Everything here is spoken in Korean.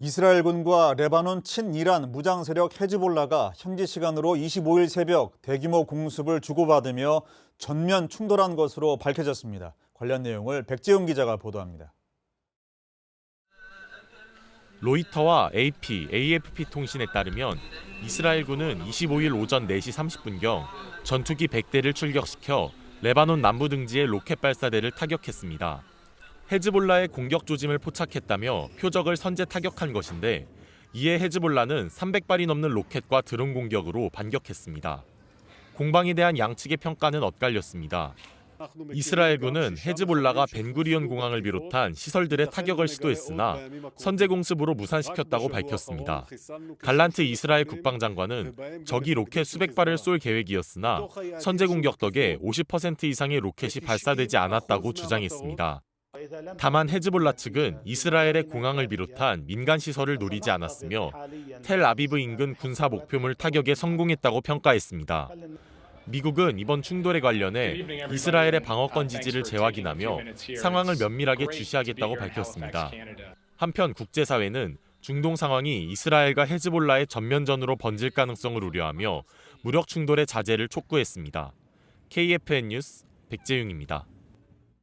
이스라엘군과 레바논 친이란 무장 세력 헤즈볼라가 현지 시간으로 25일 새벽 대규모 공습을 주고받으며 전면 충돌한 것으로 밝혀졌습니다. 관련 내용을 백지훈 기자가 보도합니다. 로이터와 AP, AFP 통신에 따르면 이스라엘군은 25일 오전 4시 30분경 전투기 100대를 출격시켜 레바논 남부 등지의 로켓 발사대를 타격했습니다. 헤즈볼라의 공격 조짐을 포착했다며 표적을 선제 타격한 것인데 이에 헤즈볼라는 300발이 넘는 로켓과 드론 공격으로 반격했습니다. 공방에 대한 양측의 평가는 엇갈렸습니다. 이스라엘군은 헤즈볼라가 벤구리온 공항을 비롯한 시설들의 타격을 시도했으나 선제 공습으로 무산시켰다고 밝혔습니다. 갈란트 이스라엘 국방장관은 적이 로켓 수백 발을 쏠 계획이었으나 선제 공격 덕에 50% 이상의 로켓이 발사되지 않았다고 주장했습니다. 다만 헤즈볼라 측은 이스라엘의 공항을 비롯한 민간 시설을 노리지 않았으며 텔 아비브 인근 군사 목표물 타격에 성공했다고 평가했습니다. 미국은 이번 충돌에 관련해 이스라엘의 방어권 지지를 재확인하며 상황을 면밀하게 주시하겠다고 밝혔습니다. 한편 국제사회는 중동 상황이 이스라엘과 헤즈볼라의 전면전으로 번질 가능성을 우려하며 무력 충돌의 자제를 촉구했습니다. KFN 뉴스 백재윤입니다.